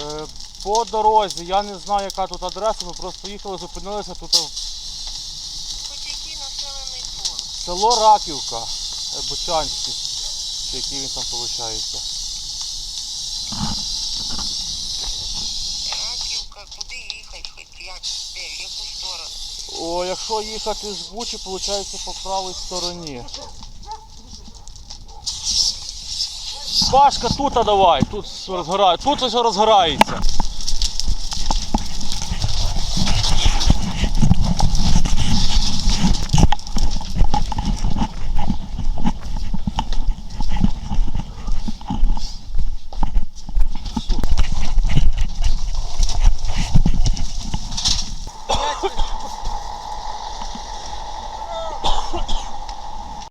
Е, По дорозі, я не знаю, яка тут адреса, ми просто їхали, зупинилися тут е, Хоч який населений пункт. село Раківка, е, Бучанське, чи який він там виходить. Раківка, куди їхати, хоч як, де, в яку сторону? О, якщо їхати з Бучі, виходить по правій стороні. Пашка, тут давай, тут розгорає, тут ось розгорається.